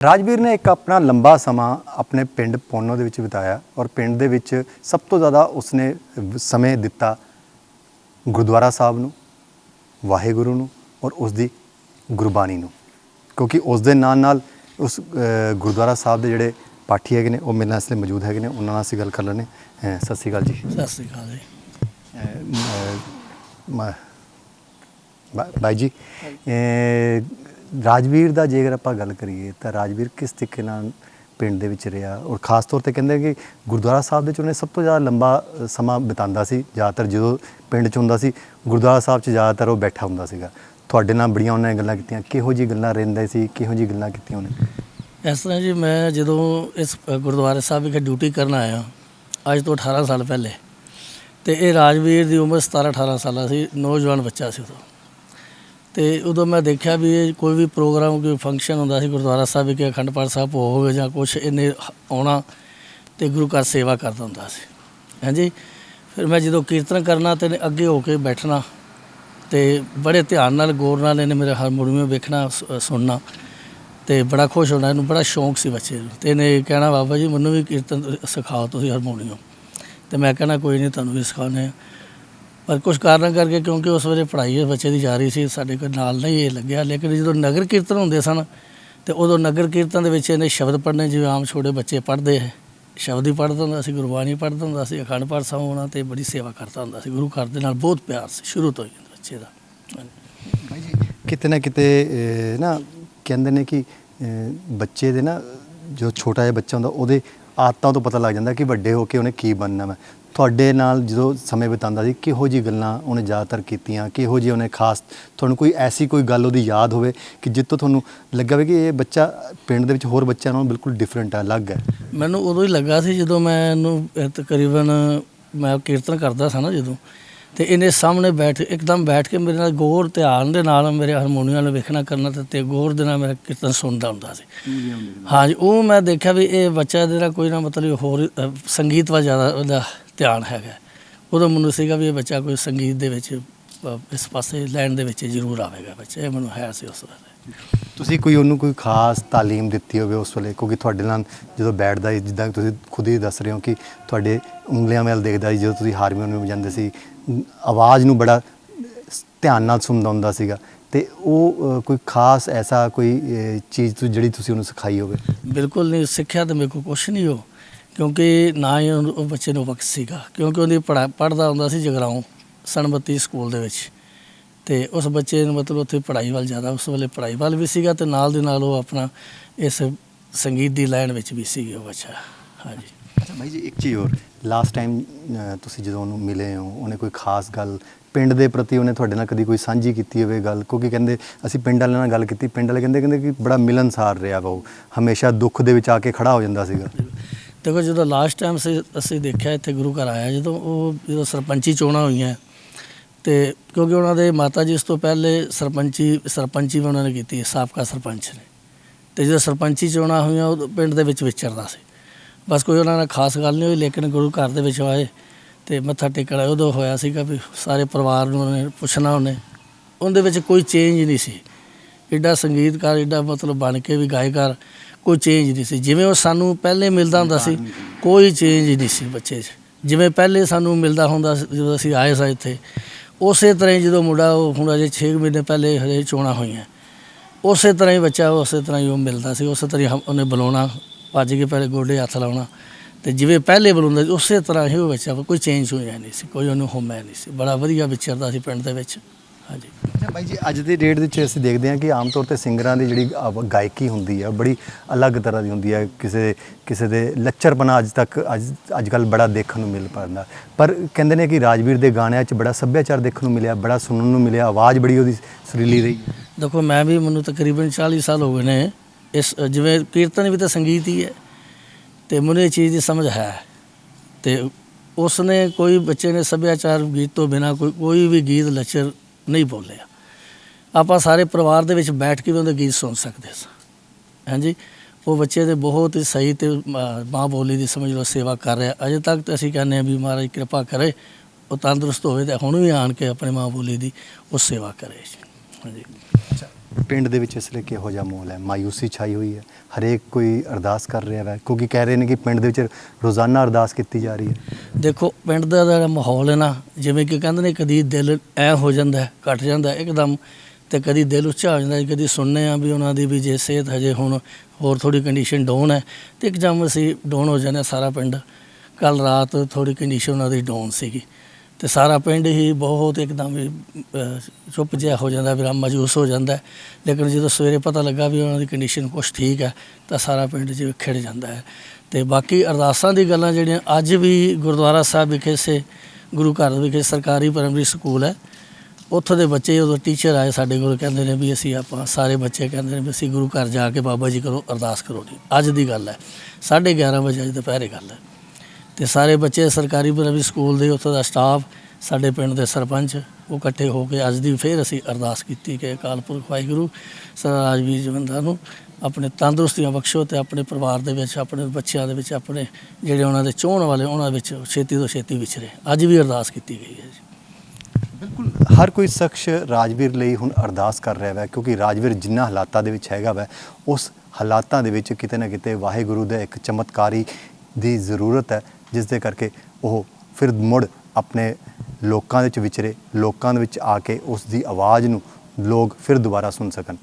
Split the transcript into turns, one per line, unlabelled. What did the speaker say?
ਰਾਜਵੀਰ ਨੇ ਇੱਕ ਆਪਣਾ ਲੰਬਾ ਸਮਾਂ ਆਪਣੇ ਪਿੰਡ ਪੋਨੋ ਦੇ ਵਿੱਚ ਬਿਤਾਇਆ ਔਰ ਪਿੰਡ ਦੇ ਵਿੱਚ ਸਭ ਤੋਂ ਜ਼ਿਆਦਾ ਉਸਨੇ ਸਮੇਂ ਦਿੱਤਾ ਗੁਰਦੁਆਰਾ ਸਾਹਿਬ ਨੂੰ ਵਾਹਿਗੁਰੂ ਨੂੰ ਔਰ ਉਸ ਦੀ ਗੁਰਬਾਣੀ ਨੂੰ। ਕਿਉਂਕਿ ਉਸ ਦੇ ਨਾਲ ਨਾਲ ਉਸ ਗੁਰਦੁਆਰਾ ਸਾਹਿਬ ਦੇ ਜਿਹੜੇ ਪਾਠੀ ਹੈਗੇ ਨੇ ਉਹ ਮੇਰੇ ਨਾਲ ਇਸ ਲਈ ਮੌਜੂਦ ਹੈਗੇ ਨੇ ਉਹਨਾਂ ਨਾਲ ਅਸੀਂ ਗੱਲ ਕਰ ਲੈਣੇ ਸਤਿ ਸ਼੍ਰੀ ਅਕਾਲ ਜੀ।
ਸਤਿ ਸ੍ਰੀ ਅਕਾਲ ਜੀ।
ਬਾਈ ਜੀ ਰਾਜਵੀਰ ਦਾ ਜੇਕਰ ਆਪਾਂ ਗੱਲ ਕਰੀਏ ਤਾਂ ਰਾਜਵੀਰ ਕਿਸ ਤਰੀਕੇ ਨਾਲ ਪਿੰਡ ਦੇ ਵਿੱਚ ਰਿਹਾ ਔਰ ਖਾਸ ਤੌਰ ਤੇ ਕਹਿੰਦੇ ਕਿ ਗੁਰਦੁਆਰਾ ਸਾਹਿਬ ਦੇ ਵਿੱਚ ਉਹਨੇ ਸਭ ਤੋਂ ਜ਼ਿਆਦਾ ਲੰਬਾ ਸਮਾਂ ਬਿਤਾਉਂਦਾ ਸੀ ਜ਼ਿਆਦਾਤਰ ਜਦੋਂ ਪਿੰਡ 'ਚ ਹੁੰਦਾ ਸੀ ਗੁਰਦੁਆਰਾ ਸਾਹਿਬ 'ਚ ਜ਼ਿਆਦਾਤਰ ਉਹ ਬੈਠਾ ਹੁੰਦਾ ਸੀਗਾ। ਤੁਹਾਡੇ ਨਾਲ ਬੜੀਆਂ ਉਹਨਾਂ ਨੇ ਗੱਲਾਂ ਕੀਤੀਆਂ ਕਿਹੋ ਜੀ ਗੱਲਾਂ ਰਹਿੰਦੇ ਸੀ ਕਿਹੋ ਜੀ ਗੱਲਾਂ ਕੀਤੀਆਂ ਉਹਨੇ?
ਇਸ ਤਰ੍ਹਾਂ ਜੀ ਮੈਂ ਜਦੋਂ ਇਸ ਗੁਰਦੁਆਰੇ ਸਾਹਿਬ ਵਿਖੇ ਡਿਊਟੀ ਕਰਨ ਆਇਆ ਅੱਜ ਤੋਂ 18 ਸਾਲ ਪਹਿਲੇ ਤੇ ਇਹ ਰਾਜਵੀਰ ਦੀ ਉਮਰ 17 18 ਸਾਲਾਂ ਸੀ ਨੌਜਵਾਨ ਬੱਚਾ ਸੀ ਉਦੋਂ। ਤੇ ਉਦੋਂ ਮੈਂ ਦੇਖਿਆ ਵੀ ਇਹ ਕੋਈ ਵੀ ਪ੍ਰੋਗਰਾਮ, ਕੋਈ ਫੰਕਸ਼ਨ ਹੁੰਦਾ ਸੀ, ਗੁਰਦੁਆਰਾ ਸਾਹਿਬ ਵਿਖੇ, ਅਖੰਡ ਪਾਠ ਸਾਹਿਬ ਭੋਗ ਹੋਵੇ ਜਾਂ ਕੁਝ ਇਹਨੇ ਆਉਣਾ ਤੇ ਗੁਰੂ ਘਰ ਸੇਵਾ ਕਰਦਾ ਹੁੰਦਾ ਸੀ। ਹਾਂਜੀ? ਫਿਰ ਮੈਂ ਜਦੋਂ ਕੀਰਤਨ ਕਰਨਾ ਤੇ ਇਹਨੇ ਅੱਗੇ ਹੋ ਕੇ ਬੈਠਣਾ ਤੇ ਬੜੇ ਧਿਆਨ ਨਾਲ, ਗੌਰ ਨਾਲ ਇਹਨੇ ਮੇਰੇ ਹਾਰਮੋਨੀਅਮ ਵੇਖਣਾ, ਸ- ਸੁਣਨਾ ਤੇ ਬੜਾ ਖੁਸ਼ ਹੋਣਾ, ਇਹਨੂੰ ਬੜਾ ਸ਼ੌਂਕ ਸੀ ਬੱਚੇ ਨੂੰ। ਤੇ ਇਹਨੇ ਕਹਿਣਾ, ਬਾਬਾ ਜੀ, ਮੈਨੂੰ ਵੀ ਕੀਰਤਨ ਸਿਖਾਓ ਤੁਸੀਂ ਹਾਰਮੋਨੀਅਮ ਤੇ ਮੈਂ ਕਹਿਣਾ, ਕੋਈ ਨਹੀਂ, ਤੁਹਾਨੂੰ ਵੀ ਸਿਖਾਉਂਦੇ ਹਾਂ। ਪਰ ਕੁਝ ਕਾਰਨਾਂ ਕਰਕੇ ਕਿਉਂਕਿ ਉਸ ਵੇਲੇ ਪੜ੍ਹਾਈ ਬੱਚੇ ਦੀ ਜਾ ਰਹੀ ਸੀ, ਸਾਡੇ ਕੋਲ ਨਾਲ ਨਹੀਂ ਇਹ ਲੱਗਿਆ। ਲੇਕਿਨ ਜਦੋਂ ਨਗਰ ਕੀਰਤਨ ਹੁੰਦੇ ਸਨ, ਤੇ ਉਦੋਂ ਨਗਰ ਕੀਰਤਨ ਦੇ ਵਿੱਚ ਇਹਨੇ ਸ਼ਬਦ ਪੜ੍ਹਨੇ, ਜਿਵੇਂ ਆਮ ਛੋਟੇ ਬੱਚੇ ਪੜ੍ਹਦੇ ਹੈ ਸ਼ਬਦ ਹੀ ਪੜ੍ਹਦਾ ਹੁੰਦਾ ਸੀ, ਗੁਰਬਾਣੀ ਪੜ੍ਹਦਾ ਹੁੰਦਾ ਸੀ, ਅਖੰਡ ਪਾਠ ਸਾਹਿਬ ਹੋਣਾ ਤੇ ਬੜੀ ਸੇਵਾ ਕਰਦਾ ਹੁੰਦਾ ਸੀ। ਗੁਰੂ ਘਰ ਦੇ ਨਾਲ ਬਹੁਤ ਪਿਆਰ ਸੀ, ਸ਼ੁਰੂ ਤੋਂ ਹੀ ਬੱਚੇ ਦਾ। ਹਾਂਜੀ।
ਜੀ ਕਿਤੇ ਨਾ ਕਿਤੇ ਨਾ ਕਹਿੰਦੇ ਨੇ ਕਿ ਬੱਚੇ ਦੇ ਨਾ, ਜੋ ਛੋਟਾ ਜਿਹਾ ਬੱਚਾ ਹੁੰਦਾ, ਉਹਦੇ ਆਦਤਾਂ ਤੋਂ ਪਤਾ ਲੱਗ ਜਾਂਦਾ ਕਿ ਵੱਡੇ ਹੋ ਕੇ ਉਹਨੇ ਕੀ ਬਣਨਾ ਮੈਂ ਤੁਹਾਡੇ ਨਾਲ ਜਦੋਂ ਸਮੇਂ ਬਿਤਾਉਂਦਾ ਸੀ ਕਿਹੋ ਜੀ ਗੱਲਾਂ ਉਹਨੇ ਜ਼ਿਆਦਾਤਰ ਕੀਤੀਆਂ? ਕਿਹੋ ਜੀ ਉਹਨੇ ਖਾਸ ਤੁਹਾਨੂੰ ਕੋਈ ਐਸੀ ਕੋਈ ਗੱਲ ਉਹਦੀ ਯਾਦ ਹੋਵੇ ਕਿ ਜਿੱਤੋਂ ਤੁਹਾਨੂੰ ਲੱਗਾ ਹੋਵੇ ਕਿ ਇਹ ਬੱਚਾ ਪਿੰਡ ਦੇ ਵਿੱਚ ਹੋਰ ਬੱਚਿਆਂ ਨਾਲੋਂ ਬਿਲਕੁਲ ਡਿਫਰੈਂਟ ਹੈ ਅਲੱਗ ਹੈ
ਮੈਨੂੰ ਉਦੋਂ ਹੀ ਲੱਗਾ ਸੀ ਜਦੋਂ ਮੈਂ ਇਹਨੂੰ ਤਕਰੀਬਨ ਮੈਂ ਕੀਰਤਨ ਕਰਦਾ ਸੀ ਨਾ ਜਦੋਂ ਤੇ ਇਹਨੇ ਸਾਹਮਣੇ ਬੈਠ ਇੱਕਦਮ ਬੈਠ ਕੇ ਮੇਰੇ ਨਾਲ ਗੌਰ ਧਿਆਨ ਦੇ ਨਾਲ ਮੇਰੇ ਹਾਰਮੋਨੀਅਮ ਨੂੰ ਵੇਖਣਾ ਕਰਨਾ ਤੇ- ਤੇ ਗੌਰ ਦੇ ਨਾਲ ਮੇਰਾ ਕੀਰਤਨ ਸੁਣਦਾ ਹੁੰਦਾ ਸੀ। ਹਾਂਜੀ ਉਹ ਮੈਂ ਦੇਖਿਆ ਵੀ ਇਹ ਬੱਚਾ ਜਿਹੜਾ ਕੋਈ ਨਾ ਮਤਲਬ ਹੋਰ ਸੰਗੀਤ ਵੱਲ ਜ਼ਿਆਦਾ ਉਹਦਾ। ਧਿਆਨ ਹੈਗਾ। ਉਦੋਂ ਮੈਨੂੰ ਸੀਗਾ ਵੀ ਇਹ ਬੱਚਾ ਕੋਈ ਸੰਗੀਤ ਦੇ ਵਿੱਚ ਇਸ ਪਾਸੇ ਲੈਣ ਦੇ ਵਿੱਚ ਜ਼ਰੂਰ ਆਵੇਗਾ ਬੱਚਾ। ਇਹ ਮੈਨੂੰ ਹੈ ਸੀ ਉਸ ਵੇਲੇ।
ਤੁਸੀਂ ਕੋਈ ਉਹਨੂੰ ਕੋਈ ਖਾਸ ਤਾਲੀਮ ਦਿੱਤੀ ਹੋਵੇ ਉਸ ਵੇਲੇ? ਕਿਉਂਕਿ ਤੁਹਾਡੇ ਨਾਲ ਜਦੋਂ ਬੈਠਦਾ ਜਿੱਦਾਂ ਤੁਸੀਂ ਖੁਦ ਹੀ ਦੱਸ ਰਹੇ ਹੋ ਕਿ ਤੁਹਾਡੇ ਉਂਗਲੀਆਂ ਵੱਲ ਦੇਖਦਾ ਜਦੋਂ ਤੁਸੀਂ ਹਾਰਮੋਨੀਅਮ ਵਜਾਉਂਦੇ ਸੀ ਆਵਾਜ਼ ਨੂੰ ਬੜਾ ਧਿਆਨ ਨਾਲ ਸੁਣਦਾ ਹੁੰਦਾ ਸੀਗਾ। ਤੇ ਉਹ ਕੋਈ ਖਾਸ ਐਸਾ ਕੋਈ ਚੀਜ਼ ਜਿਹੜੀ ਤੁਸੀਂ ਉਹਨੂੰ ਸਿਖਾਈ ਹੋਵੇ?
ਬਿਲਕੁਲ ਨਹੀਂ ਸਿੱਖਿਆ ਤਾਂ ਮੇਰੇ ਕੋਲ ਕੁਛ ਨਹੀਂ ਹੋ ਕਿਉਂਕਿ ਨਾ ਹੀ ਉਹ ਬੱਚੇ ਨੂੰ ਵਕਤ ਸੀਗਾ ਕਿਉਂਕਿ ਉਹਦੀ ਪੜਾ ਪੜਦਾ ਹੁੰਦਾ ਸੀ ਜਗਰਾਉਂ ਸਨਬਤੀ ਸਕੂਲ ਦੇ ਵਿੱਚ। ਤੇ ਉਸ ਬੱਚੇ ਨੂੰ ਮਤਲਬ ਉੱਥੇ ਪੜ੍ਹਾਈ ਵੱਲ ਜ਼ਿਆਦਾ ਉਸ ਵੇਲੇ ਪੜ੍ਹਾਈ ਵੱਲ ਵੀ ਸੀਗਾ ਤੇ ਨਾਲ ਦੇ ਨਾਲ ਉਹ ਆਪਣਾ ਇਸ ਸੰਗੀਤ ਦੀ ਲਾਈਨ ਵਿੱਚ ਵੀ ਸੀ ਉਹ ਬੱਚਾ। ਹਾਂਜੀ।
ਅੱਛਾ ਭਾਈ ਜੀ ਇੱਕ ਚੀਜ਼ ਹੋਰ ਲਾਸਟ ਟਾਈਮ ਤੁਸੀਂ ਜਦੋਂ ਉਹਨੂੰ ਮਿਲੇ ਹੋ ਉਹਨੇ ਕੋਈ ਖਾਸ ਗੱਲ ਪਿੰਡ ਦੇ ਪ੍ਰਤੀ ਉਹਨੇ ਤੁਹਾਡੇ ਨਾਲ ਕਦੀ ਕੋਈ ਸਾਂਝੀ ਕੀਤੀ ਹੋਵੇ ਗੱਲ? ਕਿਉਂਕਿ ਕਹਿੰਦੇ ਅਸੀਂ ਪਿੰਡ ਵਾਲਿਆਂ ਨਾਲ ਗੱਲ ਕੀਤੀ ਪਿੰਡ ਵਾਲੇ ਕਹਿੰਦੇ ਕਹਿੰਦੇ ਕਿ ਬੜਾ ਮਿਲਨਸਾਰ ਰਿਹਾ ਵਾ ਉਹ। ਹਮੇਸ਼ਾ ਦੁੱਖ ਦੇ ਵਿੱਚ ਆ ਕੇ ਖੜਾ ਹੋ ਜਾਂਦਾ ਸੀਗਾ।
ਦੇਖੋ ਜਦੋਂ ਲਾਸਟ ਟਾਈਮ ਅਸੀਂ ਅਸੀਂ ਦੇਖਿਆ ਇੱਥੇ ਗੁਰੂ ਘਰ ਆਇਆ, ਜਦੋਂ ਉਹ ਜਦੋਂ ਸਰਪੰਚੀ ਚੋਣਾਂ ਹੋਈਆਂ, ਤੇ ਕਿਉਂਕਿ ਉਹਨਾਂ ਦੇ ਮਾਤਾ ਜੀ ਇਸ ਤੋਂ ਪਹਿਲੇ ਸਰਪੰਚੀ ਸਰਪੰਚੀ ਵੀ ਉਹਨਾਂ ਨੇ ਕੀਤੀ ਸਾਬਕਾ ਸਰਪੰਚ ਨੇ। ਤੇ ਜਦੋਂ ਸਰਪੰਚੀ ਚੋਣਾਂ ਹੋਈਆਂ ਉਹ ਪਿੰਡ ਦੇ ਵਿੱਚ ਵਿਚਰਦਾ ਸੀ। ਬਸ ਕੋਈ ਉਹਨਾਂ ਨਾਲ ਖਾਸ ਗੱਲ ਨਹੀਂ ਹੋਈ, ਲੇਕਿਨ ਗੁਰੂ ਘਰ ਦੇ ਵਿੱਚ ਆਏ ਤੇ ਮੱਥਾ ਟੇਕਣਾ ਉਦੋਂ ਹੋਇਆ ਸੀਗਾ ਵੀ ਸਾਰੇ ਪਰਿਵਾਰ ਨੂੰ ਉਹਨੇ ਪੁੱਛਣਾ ਉਹਨੇ। ਉਹਦੇ ਵਿੱਚ ਕੋਈ ਚੇਂਜ ਨਹੀਂ ਸੀ। ਐਡਾ ਸੰਗੀਤਕਾਰ ਐਡਾ ਮਤਲਬ ਬਣ ਕੇ ਵੀ ਗਾਇਕਾਰ ਕੋਈ ਚੇਂਜ ਨਹੀਂ ਸੀ। ਜਿਵੇਂ ਉਹ ਸਾਨੂੰ ਪਹਿਲੇ ਮਿਲਦਾ ਹੁੰਦਾ ਸੀ ਕੋਈ ਚੇਂਜ ਨਹੀਂ ਸੀ ਬੱਚੇ 'ਚ। ਜਿਵੇਂ ਪਹਿਲੇ ਸਾਨੂੰ ਮਿਲਦਾ ਹੁੰਦਾ ਸੀ ਜਦੋਂ ਅਸੀਂ ਆਏ ਸਾਂ ਇੱਥੇ ਉਸੇ ਤਰ੍ਹਾਂ ਹੀ ਜਦੋਂ ਮੁੰਡਾ ਉਹ ਹੁਣ ਅਜੇ 6 ਮਹੀਨੇ ਪਹਿਲੇ ਹਜੇ ਚੋਣਾਂ ਹੋਈਆਂ। ਉਸੇ ਤਰ੍ਹਾਂ ਹੀ ਬੱਚਾ ਉਸੇ ਤਰ੍ਹਾਂ ਹੀ ਉਹ ਮਿਲਦਾ ਸੀ ਉਸੇ ਤਰ੍ਹਾਂ ਹੀ ਹਮ- ਉਹਨੇ ਬੁਲਾਉਣਾ ਭੱਜ ਕੇ ਪਹਿਲੇ ਗੋਡੇ ਹੱਥ ਲਾਉਣਾ। ਤੇ ਜਿਵੇਂ ਪਹਿਲੇ ਬੁਲਾਉਂਦਾ ਸੀ ਉਸੇ ਤਰ੍ਹਾਂ ਹੀ ਉਹ ਬੱਚਾ ਕੋਈ ਚੇਂਜ ਹੋਇਆ ਨਹੀਂ ਸੀ ਕੋਈ ਉਹਨੂੰ ਹੋਮਿਆ ਨਹੀਂ ਸੀ। ਬੜਾ ਵਧੀਆ ਵਿਚਰਦਾ ਸੀ ਪਿੰਡ ਦੇ ਵਿੱਚ। ਹਾਂਜੀ।
ਅੱਛਾ ਬਾਈ ਜੀ ਅੱਜ ਦੀ ਡੇਟ ਦੇ ਵਿੱਚ ਅਸੀਂ ਦੇਖਦੇ ਹਾਂ ਕਿ ਆਮ ਤੌਰ ਤੇ ਸਿੰਗਰਾਂ ਦੀ ਜਿਹੜੀ ਆਵ- ਗਾਇਕੀ ਹੁੰਦੀ ਹੈ ਬੜੀ ਅਲੱਗ ਤਰ੍ਹਾਂ ਦੀ ਹੁੰਦੀ ਹੈ ਕਿਸੇ ਕਿਸੇ ਦੇ ਲੱਚਰਪਨਾ ਅੱਜ ਤੱਕ ਅੱਜ ਅੱਜ ਕੱਲ ਬੜਾ ਦੇਖਣ ਨੂੰ ਮਿਲ ਪਾਉਂਦਾ ਪਰ ਕਹਿੰਦੇ ਨੇ ਕਿ ਰਾਜਵੀਰ ਦੇ ਗਾਣਿਆਂ 'ਚ ਬੜਾ ਸੱਭਿਆਚਾਰ ਦੇਖਣ ਨੂੰ ਮਿਲਿਆ ਬੜਾ ਸੁਣਨ ਨੂੰ ਮਿਲਿਆ ਆਵਾਜ਼ ਬੜੀ ਉਹਦੀ ਸੁਰੀਲੀ ਰਹੀ।
ਦੇਖੋ ਮੈਂ ਵੀ ਮੈਨੂੰ ਤਕਰੀਬਨ 40 ਸਾਲ ਹੋ ਗਏ ਨੇ। ਇਸ ਜਿਵੇਂ ਕੀਰਤਨ ਵੀ ਤਾਂ ਸੰਗੀਤ ਹੀ ਹੈ ਤੇ ਮੈਨੂੰ ਇਹ ਚੀਜ਼ ਦੀ ਸਮਝ ਹੈ। ਤੇ ਉਸ ਨੇ ਕੋਈ ਬੱਚੇ ਨੇ ਸੱਭਿਆਚਾਰ ਗੀਤ ਤੋਂ ਬਿਨਾ ਕੋਈ ਕੋਈ ਵੀ ਗੀਤ ਲੱਚਰ ਨਹੀਂ ਬੋਲਿਆ। ਆਪਾਂ ਸਾਰੇ ਪਰਿਵਾਰ ਦੇ ਵਿੱਚ ਬੈਠ ਕੇ ਵੀ ਉਹਦੇ ਗੀਤ ਸੁਣ ਸਕਦੇ ਸਾਂ। ਹਾਂਜੀ? ਉਹ ਬੱਚੇ ਦੇ ਬਹੁਤ ਹੀ ਸਹੀ ਤੇ ਮਾਂ ਮਾਂ ਬੋਲੀ ਦੀ ਸਮਝ ਲਓ, ਸੇਵਾ ਕਰ ਰਿਹਾ। ਅਜੇ ਤੱਕ ਤਾਂ ਅਸੀਂ ਕਹਿੰਦੇ ਹਾਂ ਵੀ ਮਹਾਰਾਜ ਕਿਰਪਾ ਕਰੇ, ਉਹ ਤੰਦਰੁਸਤ ਹੋਵੇ ਤੇ ਹੁਣ ਵੀ ਆਣ ਕੇ ਆਪਣੇ ਮਾਂ ਬੋਲੀ ਦੀ ਉਹ ਸੇਵਾ ਕਰੇ। ਹਾਂਜੀ।
ਪਿੰਡ ਦੇ ਵਿੱਚ ਇਸ ਲਈ ਕਿਹੋ ਜਿਹਾ ਮਾਹੌਲ ਹੈ? ਮਾਯੂਸੀ ਛਾਈ ਹੋਈ ਹੈ। ਹਰੇਕ ਕੋਈ ਅਰਦਾਸ ਕਰ ਰਿਹਾ ਹੈ ਕਿਉਂਕਿ ਕਹਿ ਰਹੇ ਨੇ ਕਿ ਪਿੰਡ ਦੇ ਵਿੱਚ ਰੋਜ਼ਾਨਾ ਅਰਦਾਸ ਕੀਤੀ ਜਾ ਰਹੀ ਹੈ।
ਦੇਖੋ ਪਿੰਡ ਦਾ ਜਿਹੜਾ ਮਾਹੌਲ ਹੈ ਨਾ ਜਿਵੇਂ ਕਿ ਕਹਿੰਦੇ ਨੇ ਕਦੀ ਦਿਲ ਐ ਹੋ ਜਾਂਦਾ ਹੈ, ਘਟ ਜਾਂਦਾ ਇੱਕਦਮ ਤੇ ਕਦੀ ਦਿਲ ਉੱਚਾ ਹੋ ਜਾਂਦਾ ਕਦੀ ਸੁਣਨੇ ਆ ਵੀ ਉਹਨਾਂ ਦੀ ਵੀ ਜੇ ਸਿਹਤ ਹਜੇ ਹੁਣ ਹੋਰ ਥੋੜੀ ਕੰਡੀਸ਼ਨ ਡਾਊਨ ਹੈ ਤੇ ਇੱਕਦਮ ਅਸੀਂ ਡਾਊਨ ਹੋ ਜਾਂਦੇ ਹਾਂ ਸਾਰਾ ਪਿੰਡ। ਕੱਲ ਰਾਤ ਥੋੜੀ ਕੰਡੀਸ਼ਨ ਉਹਨਾਂ ਦੀ ਡਾਊਨ ਸੀਗੀ। ਤੇ ਸਾਰਾ ਪਿੰਡ ਹੀ ਬਹੁਤ ਇੱਕਦਮ ਹੀ ਅਹ, ਚੁੱਪ ਜਿਹਾ ਹੋ ਜਾਂਦਾ ਵੀ ਮਜੂਸ ਹੋ ਜਾਂਦਾ ਹੈ। ਲੇਕਿਨ ਜਦੋਂ ਸਵੇਰੇ ਪਤਾ ਲੱਗਾ ਵੀ ਉਹਨਾਂ ਦੀ ਕੰਡੀਸ਼ਨ ਕੁਛ ਠੀਕ ਹੈ ਤਾਂ ਸਾਰਾ ਪਿੰਡ ਜਿਵੇਂ ਖਿੜ ਜਾਂਦਾ ਹੈ। ਤੇ ਬਾਕੀ ਅਰਦਾਸਾਂ ਦੀ ਗੱਲਾਂ ਜਿਹੜੀਆਂ ਅੱਜ ਵੀ ਗੁਰਦੁਆਰਾ ਸਾਹਿਬ ਵਿਖੇ ਸੇ ਗੁਰੂ ਘਰ ਵਿਖੇ ਸਰਕਾਰੀ ਪ੍ਰਾਇਮਰੀ ਸਕੂਲ ਹੈ। ਉੱਥੋਂ ਦੇ ਬੱਚੇ ਉਦੋਂ ਟੀਚਰ ਆਏ ਸਾਡੇ ਕੋਲ ਕਹਿੰਦੇ ਨੇ ਵੀ ਅਸੀਂ ਆਪਾਂ ਸਾਰੇ ਬੱਚੇ ਕਹਿੰਦੇ ਨੇ ਵੀ ਅਸੀਂ ਗੁਰੂ ਘਰ ਜਾ ਕੇ ਬਾਬਾ ਜੀ ਕਰੋ ਅਰਦਾਸ ਕਰੋ ਜੀ ਅੱਜ ਦੀ ਗੱਲ ਹੈ 11:30 ਵਜੇ ਅੱਜ ਦੁਪਹਿਰੇ ਗੱਲ ਹੈ। ਤੇ ਸਾਰੇ ਬੱਚੇ ਸਰਕਾਰੀ ਪ੍ਰਾਇਮਰੀ ਸਕੂਲ ਦੇ ਉੱਥੋਂ ਦਾ ਸਟਾਫ, ਸਾਡੇ ਪਿੰਡ ਦੇ ਸਰਪੰਚ, ਉਹ ਇਕੱਠੇ ਹੋ ਕੇ ਅੱਜ ਦੀ ਫੇਰ ਅਸੀਂ ਅਰਦਾਸ ਕੀਤੀ ਕਿ ਅਕਾਲ ਪੁਰਖ ਵਾਹਿਗੁਰੂ, ਸਰ ਰਾਜਵੀਰ ਜਵੰਦਾ ਨੂੰ ਆਪਣੇ ਤੰਦਰੁਸਤੀਆਂ ਬਖਸ਼ੋ ਤੇ ਆਪਣੇ ਪਰਿਵਾਰ ਦੇ ਵਿੱਚ, ਆਪਣੇ ਬੱਚਿਆਂ ਦੇ ਵਿੱਚ, ਆਪਣੇ ਜਿਹੜੇ ਉਹਨਾਂ ਦੇ ਚੋਣ ਵਾਲੇ, ਉਹਨਾਂ ਵਿੱਚ ਛੇਤੀ ਤੋਂ ਛੇਤੀ ਵਿਚਰੇ ਅੱਜ ਵੀ ਅਰਦਾਸ ਕੀਤੀ ਗਈ ਹੈ ਜੀ।
ਬਿਲਕੁਲ, ਹਰ ਕੋਈ ਸ਼ਖਸ ਰਾਜਵੀਰ ਲਈ ਹੁਣ ਅਰਦਾਸ ਕਰ ਰਿਹਾ ਹੈ ਕਿਉਂਕਿ ਰਾਜਵੀਰ ਜਿੰਨਾ ਹਾਲਾਤਾਂ ਦੇ ਵਿੱਚ ਹੈਗਾ ਵੈ, ਉਸ ਹਾਲਾਤਾਂ ਦੇ ਵਿੱਚ ਕਿਤੇ ਨਾ ਕਿਤੇ ਵਾਹਿਗੁਰੂ ਦਾ ਇੱਕ ਚਮਤਕਾਰੀ ਦੀ ਜ਼ਰੂਰਤ ਹੈ ਜਿਸ ਦੇ ਕਰਕੇ ਉਹ ਫਿਰ ਮੁੜ ਆਪਣੇ ਲੋਕਾਂ ਦੇ ਵਿੱਚ ਵਿਚਰੇ, ਲੋਕਾਂ ਦੇ ਵਿੱਚ ਆ ਕੇ ਉਸ ਦੀ ਆਵਾਜ਼ ਨੂੰ ਲੋਕ ਫਿਰ ਦੁਬਾਰਾ ਸੁਣ ਸਕਣ।